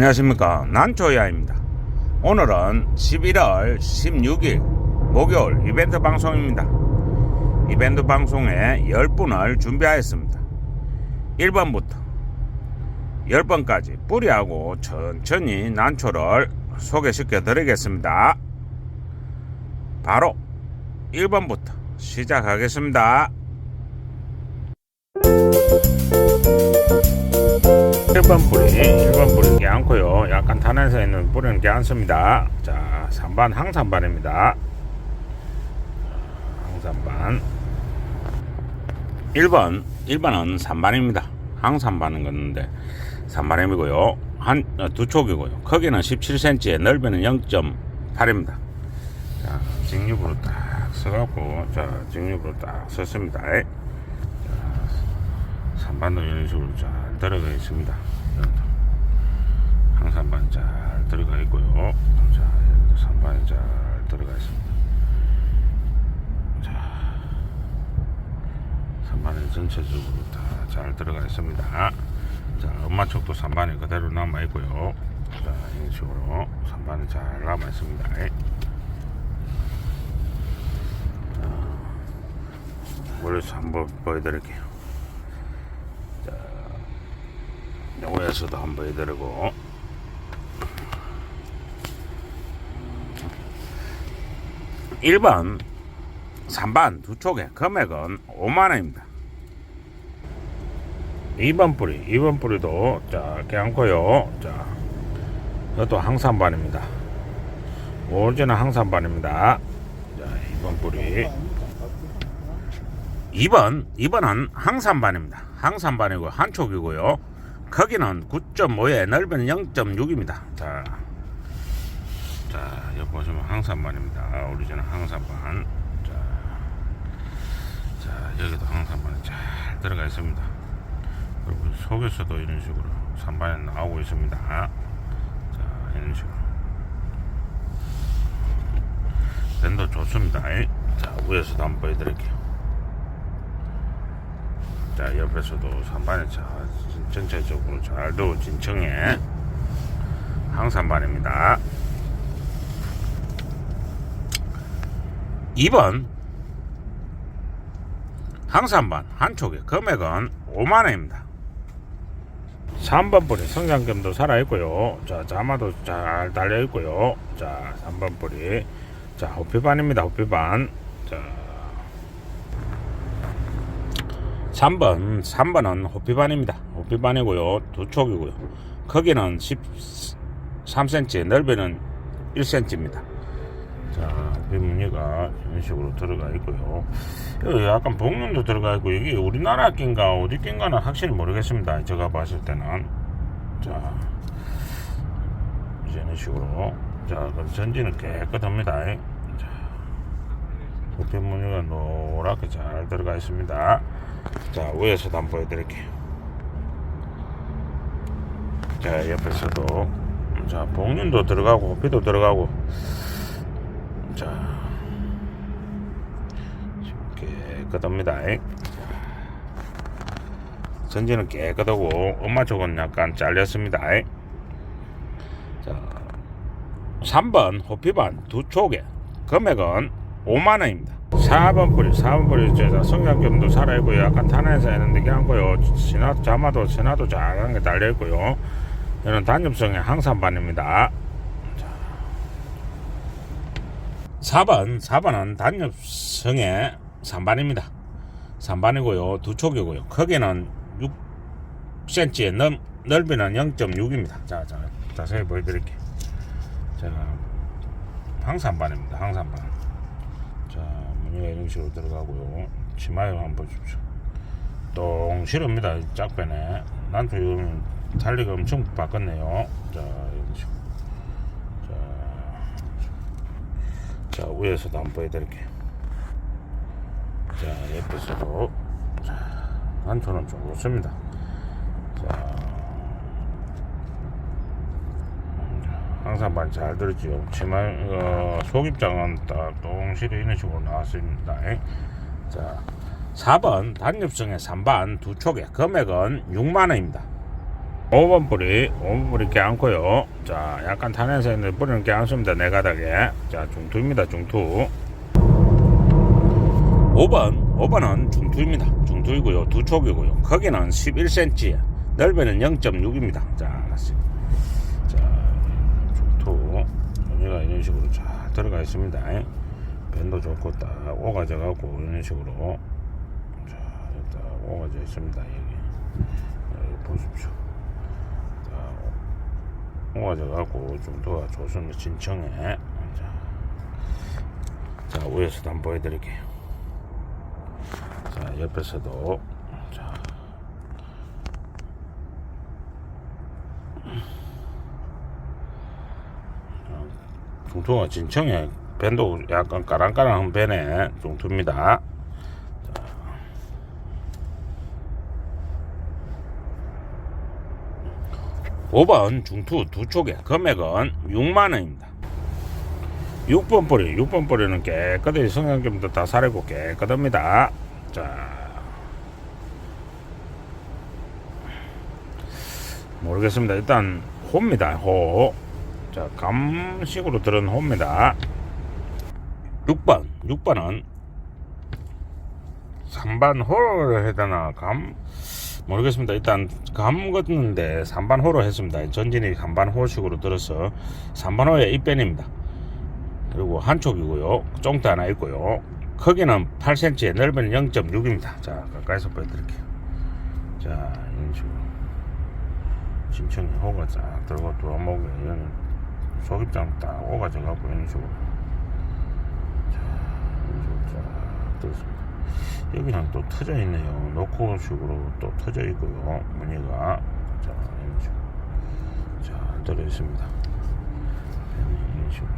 안녕하십니까. 난초야입니다. 오늘은 11월 16일 목요일 이벤트 방송입니다. 이벤트 방송에 10분을 준비하였습니다. 1번부터 10번까지 뿌리하고 천천히 난초를 소개시켜 드리겠습니다. 바로 1번부터 시작하겠습니다 1번 뿌리, 1번 뿌리는 게 않고요. 약간 탄해서 있는 뿌리는 게 않습니다. 자, 3번 항산반입니다. 항산반. 1번, 1번은 3반입니다. 항산반은 건데 3반임이고요. 한, 어, 두 촉이고요. 크기는 17cm에 넓이는 0.8입니다. 자, 직립으로 딱 써갖고, 자, 직립으로 딱 썼습니다. 자, 3반도 이런 식으로 잘 들어가 있습니다. 항산반 잘 들어가 있고요. 자, 3반이 잘 들어가 있습니다. 자, 3반이 전체적으로 다 잘 들어가 있습니다. 자, 엄마 쪽도 3반이 그대로 남아 있고요. 자, 이런 식으로 3반이 잘 남아 있습니다. 머리에서 한번 보여드릴게요. 영어에서도 한번 해드리고. 일번 3반 두 촉에 금액은 5만원입니다. 2번 뿌리 2번 뿌리도 자 괜찮고요. 자 이것도 항산반입니다. 오리지널 항산반입니다. 자 2번 뿌리. 2번 2번은 항산반입니다. 항산반이고 한 촉이고요 크기는 9.5에 넓이는 0.6입니다. 자, 자, 여기 보시면 항산반입니다. 오리지널 항산반. 자, 자, 여기도 항산반이 잘 들어가 있습니다. 그리고 속에서도 이런 식으로 산반이 나오고 있습니다. 자, 이런 식으로. 밴도 좋습니다. 자, 위에서도 한번 보여드릴게요. 자, 옆에서도 산반이 잘 전체적으로 잘 두어진 청에 항산반입니다. 2번 항산반 한 촉에 금액은 5만원입니다. 3번 뿌리 성장점도 살아있고요. 자, 자마도 잘 달려있고요. 자, 3번 뿌리. 자, 호피반입니다. 호피반. 자, 3번, 3번은 호피반입니다. 호피반이고요. 두 촉이고요. 크기는 13cm, 넓이는 1cm입니다. 자, 무늬가 이런 식으로 들어가 있고요. 여기 약간 복륜도 들어가 있고, 이게 우리나라 낀가 어디 낀가는 확실히 모르겠습니다. 제가 봤을 때는. 자, 이런 식으로. 자, 그럼 전지는 깨끗합니다. 자, 호피 무늬가 노랗게 잘 들어가 있습니다. 자 위에서도 한번 보여드릴게요. 자 옆에서도. 자 복륜도 들어가고 호피도 들어가고. 자 깨끗합니다. 전지는 깨끗하고 엄마 쪽은 약간 잘렸습니다. 자 3번 호피반 두 촉에 금액은 5만원입니다 4번 뿌리, 4번 뿌리, 저 성장점도 살아있고 약간 탄해서 했는데 괜찮고요. 신화, 자마도, 신화도 잘한 게 달려있고요. 이는 단엽성의 항산반입니다. 자. 4번, 4번은 단엽성의 3반입니다. 3반이고요. 두 촉이고요. 크기는 6cm에 넓, 넓이는 0.6입니다. 자, 자, 자세히 보여드릴게요. 자, 항산반입니다. 항산반. 자, 무늬가 이런 식으로 들어가고요. 치마에 한번 보십시오. 똥 실합니다. 짝배네. 난또 이거는 달리가 엄청 바꿨네요. 자, 이런 식으로. 자, 자 위에서도 한번 보여드릴게요. 자, 옆에서도. 자, 난초는 좋습니다. 자, 많이 잘 들었죠. 치마 어, 속입장은 딱 동실에 이런 식으로 나왔습니다. 자, 4번 단엽성의 3반 두 촉에 금액은 6만 원입니다. 5번 뿌리 5번 뿌리 껴안고요. 자 약간 탄해서 있는데 뿌리는 껴안습니다 네 가닥에. 자 중투입니다 중투. 5번 5번은 중투입니다. 중투이고요 두 촉이고요. 크기는 11cm 넓이는 0.6입니다. 자, 자 중투 여기가 이런 식으로 잘 들어가 있습니다. 밴도 좋고 딱 오가져 갖고 이런 식으로 자 일단 오가져 있습니다. 여기. 여기 보십시오. 자 오가져 갖고 중투가 좋습니다 진청에 자, 자 위에서도 한번 보여드릴게요. 자 옆에서도 자 중투가 진청에 밴도 약간 까랑까랑한 밴에 중투입니다. 자. 5번 중투 두 촉에 금액은 6만원입니다. 6번 뿌리, 6번 뿌리는 깨끗이 성형점도 다 사려고 깨끗합니다. 자. 모르겠습니다. 일단 호입니다. 호. 자, 감식으로 들은 호입니다. 6번. 6번은 3반 호를 해야 되나? 감 모르겠습니다. 일단 감 걷는데 3반 호로 했습니다. 전진이 3반 호식으로 들어서 3반 호의 입변입니다. 그리고 한쪽이고요. 쫑대 하나 있고요. 크기는 8cm, 넓이는 0.6입니다. 자, 가까이서 보여드릴게요. 자, 이런 식으로. 진청에 호가 쫙 들어가 들어오고, 이런 속입장 딱 오가져갖고, 이런 식으로. 자, 이런 식으로 쫙 들었습니다. 여기랑 또 터져 있네요. 노코 식으로 또 터져 있고요. 무늬가. 자, 이런 식으로. 자, 들어 있습니다. 이런 식으로.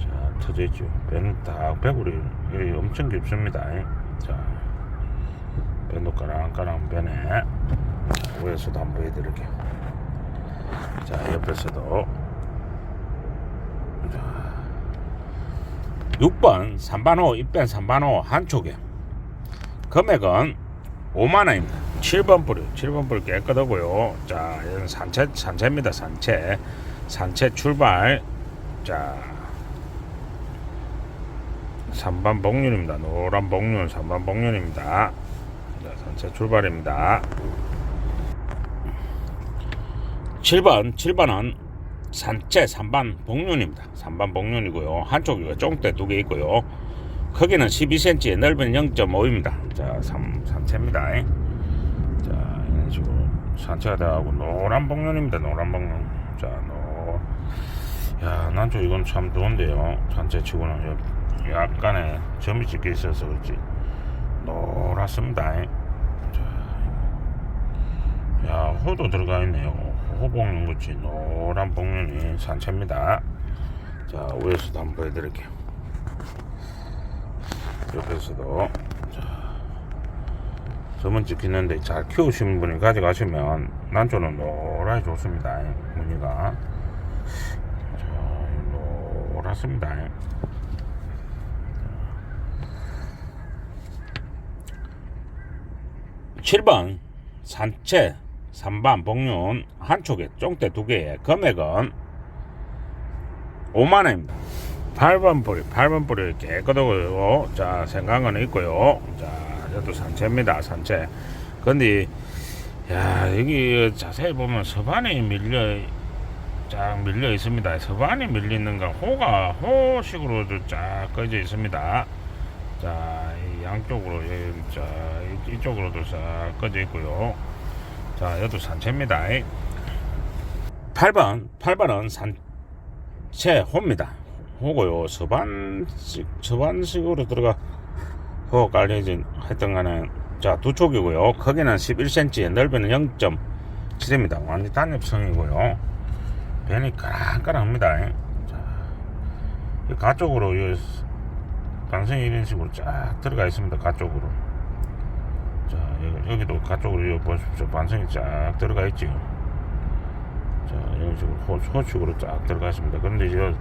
자, 터져 있죠. 배는 딱 배구리 엄청 깊습니다. 자, 배도 까랑까랑 배네. 자, 위에서도 한번 보여드릴게요. 자, 옆에서도. 자, 6번 3반호 입변 3반호 한쪽에 금액은 5만원입니다. 7번 뿌리 7번 뿌리 깨끗하고요. 자, 이건 산채 산채입니다. 산채 산채 출발. 자, 3반 복륜입니다. 노란 복륜 3반 복륜입니다. 자, 산채 출발입니다. 7번 7번은 산채 3반 복륜입니다. 3반 복륜이고요. 한쪽이가 쫑대 두 개 있고요. 크기는 12cm, 넓이는 0.5입니다. 자, 3, 산채입니다. 자, 이런 식으로 산채가 되고 노란 복륜입니다. 노란 복륜. 자, 노. 야, 난저 이건 참 좋은데요. 산채 치고는 요- 약간의 점이 찍혀 있어서 그렇지. 노랗습니다. 자, 야, 호도 들어가 있네요. 같이 노란 복륜이 산채입니다. 자, 위에서도 한번 보여드릴게요. 옆에서도 자, 점은 찍히는데 잘 키우신 분이 가져가시면 난초는 노랗게 좋습니다. 무늬가 자, 노랗습니다. 칠번 산채 3반 복륜 한쪽에 쫑대 두 개에 금액은 5만원입니다. 8번 뿌리, 8번 뿌리 깨끗하고요. 자, 생강은 있고요. 자, 이것도 산채입니다. 산채. 근데, 야, 여기 자세히 보면 서반이 밀려, 쫙 밀려 있습니다. 서반이 밀리는 건 호가 호식으로도 쫙 꺼져 있습니다. 자, 이 양쪽으로, 이쪽으로도 쫙 꺼져 있고요. 자, 이것도 산채입니다. 8번, 8번은 산채 호입니다. 호고요. 서반식, 서반식으로 들어가, 호 깔려진, 하여튼 간에, 자, 두 촉이고요. 크기는 11cm, 넓이는 0.7입니다. 완전 단엽성이고요. 배는 까랑까랑합니다. 자, 이 가쪽으로, 이 방생이 이런 식으로 쫙 들어가 있습니다. 가쪽으로. 자, 여기, 여기도 가쪽으로 여기 보십시오. 반성이 쫙 들어가 있지요. 자, 이런 식으로 호, 호축으로 쫙 들어가 있습니다. 그런데 이제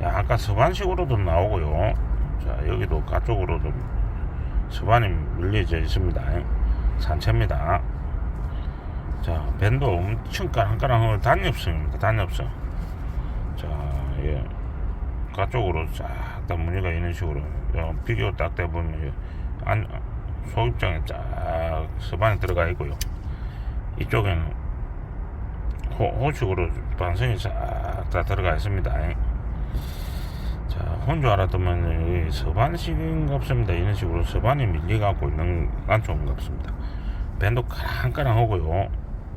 약간 서반식으로도 나오고요. 자, 여기도 가쪽으로도 서반이 밀려져 있습니다. 산채입니다. 자, 밴도 엄청 까랑까랑하고 단엽성입니다. 단엽성. 자, 예. 가쪽으로 쫙 다 무늬가 있는 식으로 어, 비교 딱 대보면 예. 안, 소입장에 쫙 서반이 들어가 있고요. 이쪽에는 호, 호축으로 반성이 쫙 다 들어가 있습니다. 자, 혼줄 알았더만 이 서반식인 같습니다. 이런 식으로 서반이 밀려갖고 있는 난초인 같습니다. 밴도 까랑까랑하고요.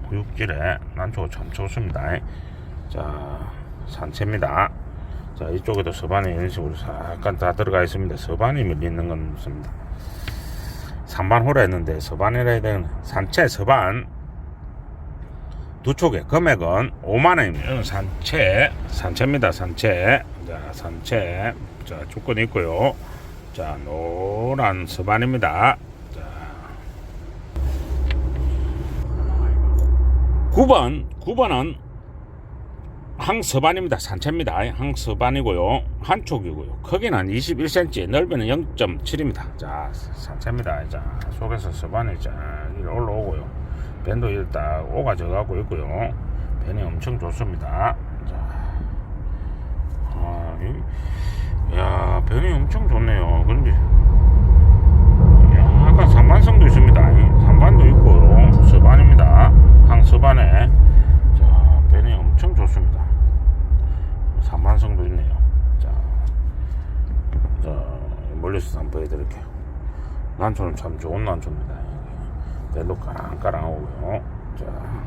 구육질에 난초가 참 좋습니다. 자, 산채입니다. 자, 이쪽에도 서반이 이런 식으로 잠깐 다 들어가 있습니다. 서반이 밀리는 건 없습니다. 산반호라 했는데 서반이라 해야 되는 산채 서반 두 촉에 금액은 5만 원입니다. 이건 산채 산채입니다. 산채 자 산채 자 조건이 있고요. 자 노란 서반입니다. 자 9번 9번은 항서반입니다. 산채입니다. 항서반이고요. 한촉이고요. 크기는 21cm, 넓이는 0.7입니다. 자, 산채입니다. 자, 속에서 서반이 쫙 이렇게 올라오고요. 밴도 일단 오가져 가고 있고요. 밴이 엄청 좋습니다. 자, 아, 이, 야, 밴이 엄청 좋네요. 근데 약간 산반성도 있습니다. 산반도 있고 서반입니다. 항서반에 자, 밴이 엄청 좋습니다. 산반성도 있네요. 자, 자 멀리서 한번 보여드릴게요. 난초는 참 좋은 난초입니다. 밴도 까랑까랑하고요. 자,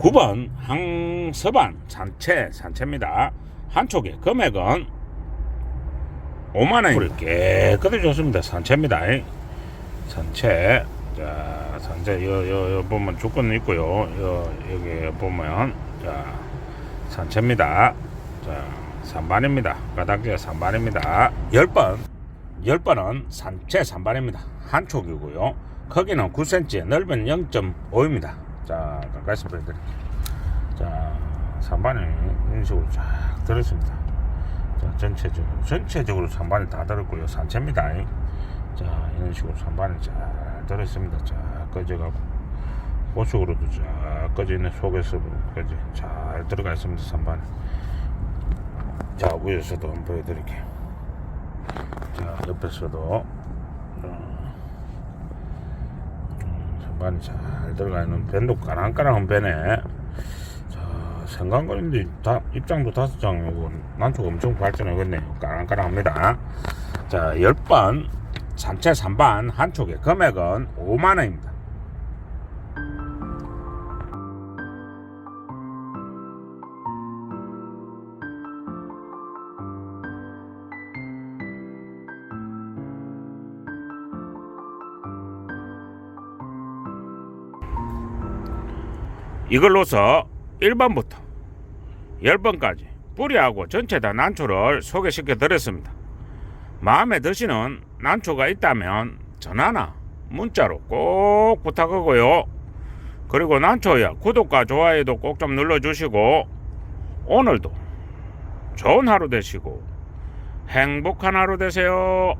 9번 항서반 산채 산채입니다. 한 촉에 금액은 5만 원입니다. 깨끗이 좋습니다. 산채입니다. 산채. 자, 산채 여, 여, 여 보면 조건 있고요. 여, 여기 보면 자, 산채입니다. 자, 3반입니다. 바닥에 3반입니다. 10번. 10번은 산채 3반입니다. 한 촉이고요. 크기는 9cm, 넓이는 0.5입니다. 자, 가까이서 보여드릴게요. 자, 3반이 이런 식으로 쫙 들었습니다. 자, 전체적으로, 전체적으로 3반이 다 들었고요. 산채입니다. 자, 이런 식으로 3반이 잘 들었습니다. 자, 꺼져가고, 고속으로도 쫙 꺼져 있는 속에서까지 잘 들어가 있습니다. 3반이. 자, 위에서도 한번 보여드릴게요. 자, 옆에서도, 선반이 잘 들어가 있는 밴도 까랑까랑한 밴에 자 생강거리인데 다 입장도 다섯 장이고 난초가 엄청 발전하겠네요 까랑까랑합니다 자 10번 산채 3반 한 촉에 금액은 5만원입니다 이걸로서 1번부터 10번까지 뿌리하고 전체 다 난초를 소개시켜 드렸습니다. 마음에 드시는 난초가 있다면 전화나 문자로 꼭 부탁하고요. 그리고 난초야 구독과 좋아요도 꼭 좀 눌러주시고 오늘도 좋은 하루 되시고 행복한 하루 되세요.